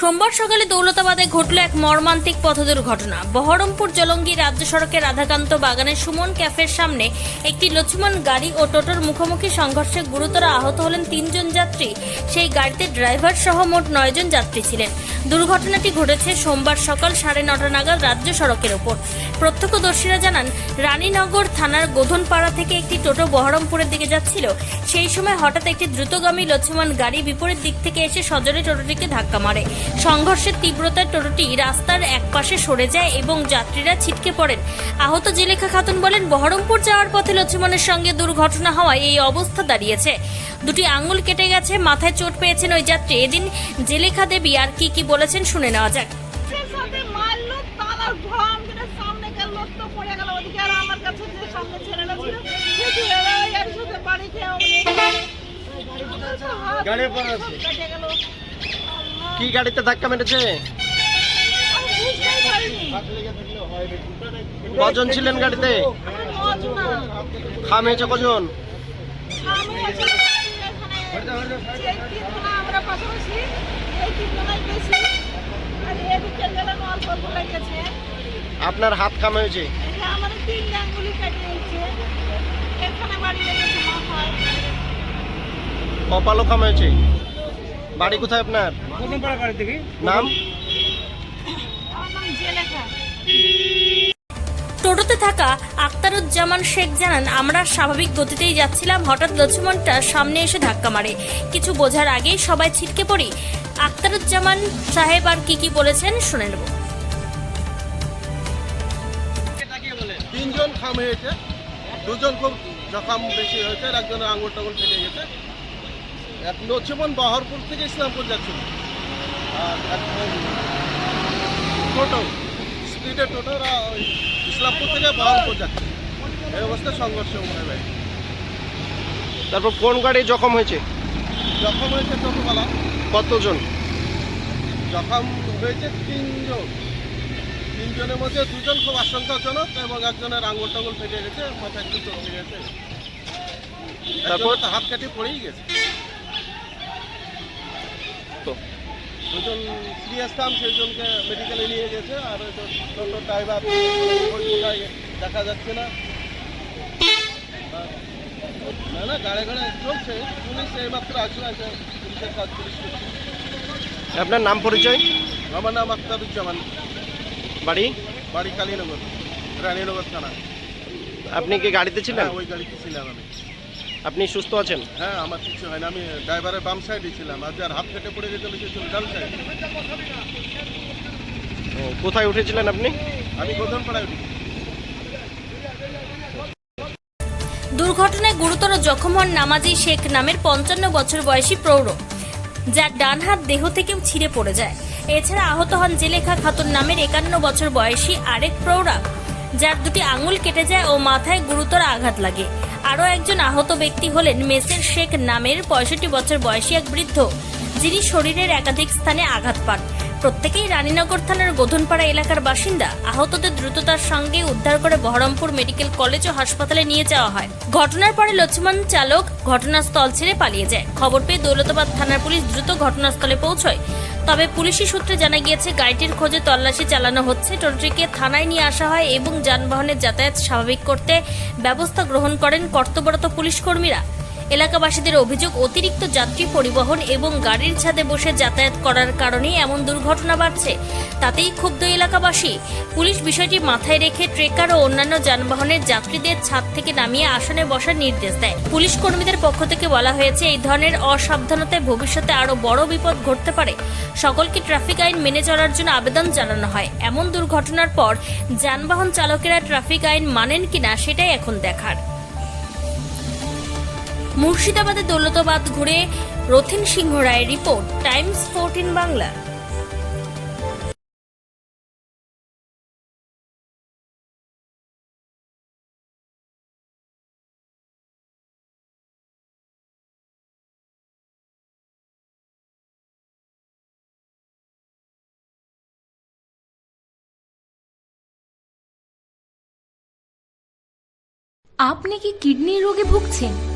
সোমবার সকালে দৌলতাবাদে ঘটল এক মর্মান্তিক পথ দুর্ঘটনা। বহরমপুর জলঙ্গি রাজ্য সড়কের রাধাকান্ত বাগানের সুমন ক্যাফের সামনে একটি লক্ষ্মণ গাড়ি ও টোটোর মুখোমুখি সংঘর্ষে গুরুতর আহত হলেন তিনজন যাত্রী। সেই গাড়িতে ড্রাইভার সহ মোট নয়জন যাত্রী ছিলেন। দুর্ঘটনাটি ঘটেছে সোমবার সকাল সাড়ে নটা নাগাদ রাজ্য সড়কের ওপর। প্রত্যক্ষদর্শীরা জানান, রানীনগর থানার গোধনপাড়া থেকে একটি টোটো বহরমপুরের দিকে যাচ্ছিল। সেই সময় হঠাৎ একটি দ্রুতগামী লক্ষ্মণ গাড়ি বিপরীত দিক থেকে এসে সজোরে টোটোটিকে ধাক্কা মারে। সংঘর্ষের তীব্রতায় টোটোটি রাস্তার একপাশে সরে যায় এবং যাত্রীরা ছিটকে পড়েন। আহত জেলেখা খাতুন বলেন, বহরমপুর যাওয়ার পথে লক্ষ্মণের সঙ্গে দুর্ঘটনা হওয়ায় এই অবস্থা দাঁড়িয়েছে। দুটি আঙুল কেটে গেছে, মাথায় চোট পেয়েছেন ওই যাত্রী। এদিন জেলেখা দেবী আর কি কি বলেছেন শুনে নেওয়া যাক। কি গাড়িতে ধাক্কা মেরেছে? আমি বুঝতেই পারিনি। কজন ছিলেন গাড়িতে? আমি নজনা খাম কজন? আমি এখানে আমরা পাশাপাশি এই তিনজনাই বেশি আর এদিকে গেলেন অল্প অল্প লেগেছে আপনার হাত কামে হয়েছে? আমাদের তিন ডাঙ্গুলি কেটে গেছে এখানে বাড়ি লেগেছে কপালও কামে হয়েছে? বাড়ি কোথায় আপনার? নাম? টোটোতে থাকা আক্তারুজ্জামান শেখ জানান, আমরা স্বাভাবিক গতিতেই যাচ্ছিলাম, হঠাৎ লক্ষ্মণটা সামনে এসে ধাক্কা মারে। কিছু বোঝার আগেই সবাই ছিটকে পড়ি। আক্তারুজ্জামান সাহেব আর কি কি বলেছেন শুনে নেব। তিনজন খাম হয়েছে। দুজন খুব জখম বেশি হয়েছে, আর একজনের আঙুল টাঙুল ফেটে গেছে। এক লক্ষ্মণ বহরপুর থেকে ইসলামপুর যাচ্ছিল। আর টোটো স্পিডে টোটো ওরা ওই ইসলামপুর থেকে বহরপুর যাচ্ছে। এই অবস্থায় সংঘর্ষ মনে হয় তারপর কোন গাড়ি জখম হয়েছে? জখম হয়েছে টোটোওয়ালা। কতজন? জখম হয়েছে তিনজন। তিনজনের মধ্যে দুজন খুব আশঙ্কাজনক এবং একজনের আঙুল টাঙুল ফেটে গেছে মাথায় একটু চলতে গেছে। তারপর? তারপর হাত কাটি পড়েই গেছে। তো দুজন সিরিয়াস কাম সেজনকে মেডিকেলে নিয়ে গেছে আর টোটো ড্রাইভার দেখা যাচ্ছে না। না না গাড়ি গাড়ি চলছে পুলিশ এইমাত্র আসলে আছে পুলিশের কাজ পুলিশ করছে। আপনার নাম পরিচয়? আমার নাম আখতারুজ্জামান বাড়ি? বাড়ি কালীনগর রানীনগর থানা। আপনি কি গাড়িতে ছিলেন? হ্যাঁ ওই গাড়িতে ছিলাম আমি। আপনি সুস্থ আছেন? হ্যাঁ আমার কিছু হয় না। আমি ড্রাইভারের বাম সাইডে ছিলাম। আর যার হাত কেটে পড়ে গেছিল সে ছিল ডান সাইডে। ও, কোথায় উঠেছিলেন আপনি? আমি গোধন পাড়ায় উঠি দুর্ঘটনায় গুরুতর জখম হন নামাজি শেখ নামের পঞ্চান্ন বছর বয়সী প্রৌঢ়। যার ডান হাত দেহ থেকেও ছিঁড়ে পড়ে যায়। এছাড়া আহত হন জেলেখা খাতুন নামের একান্ন বছর বয়সী আরেক প্রৌঢ়া। যার দুটি আঙুল কেটে যায় ও মাথায় গুরুতর আঘাত লাগে। আরও একজন আহত ব্যক্তি হলেন মেসের শেখ নামের পঁয়ষট্টি বছর বয়সী এক বৃদ্ধ, যিনি শরীরের একাধিক স্থানে আঘাত পান। প্রত্যেকেই রানীনগর থানার গোধনপাড়া এলাকার বাসিন্দা। আহতদের দ্রুততার সঙ্গে উদ্ধার করে বহরমপুর মেডিকেল কলেজ ও হাসপাতালে নিয়ে যাওয়া হয়। ঘটনার পরে লক্ষ্মণ চালক ঘটনাস্থল ছেড়ে পালিয়ে যায়। খবর পেয়ে দৌলতাবাদ থানার পুলিশ দ্রুত ঘটনাস্থলে পৌঁছয়। তবে পুলিশি সূত্রে জানা গিয়েছে, গাড়িটির খোঁজে তল্লাশি চালানো হচ্ছে। টোটোটিকে থানায় নিয়ে আসা হয় এবং যানবাহনের যাতায়াত স্বাভাবিক করতে ব্যবস্থা গ্রহণ করেন কর্তব্যরত পুলিশ কর্মীরা। এলাকাবাসীদের অভিযোগ, অতিরিক্ত যাত্রী পরিবহন এবং গাড়ির ছাদে বসে যাতায়াত করার কারণে এমন দুর্ঘটনা বাড়ছে। তাতেই ক্ষুব্ধ এলাকাবাসী। পুলিশ বিষয়টি মাথায় রেখে ট্রেকার ও অন্যান্য যানবাহনের যাত্রীদের ছাদ থেকে নামিয়ে আসনে বসার নির্দেশ দেয়। পুলিশ কর্মীদের পক্ষ থেকে বলা হয়েছে, এই ধরনের অসাবধানতায় ভবিষ্যতে আরও বড় বিপদ ঘটতে পারে। সকলকে ট্রাফিক আইন মেনে চলার জন্য আবেদন জানানো হয়। এমন দুর্ঘটনার পর যানবাহন চালকেরা ট্রাফিক আইন মানেন কিনা সেটাই এখন দেখার। মুর্শিদাবাদে দৌলতাবাদ ঘুরে রথিন সিংহ রায়ের রিপোর্ট, টাইমস ফোরটিন বাংলা। আপনি কি কিডনি রোগে ভুগছেন?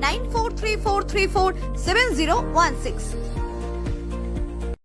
9434347016.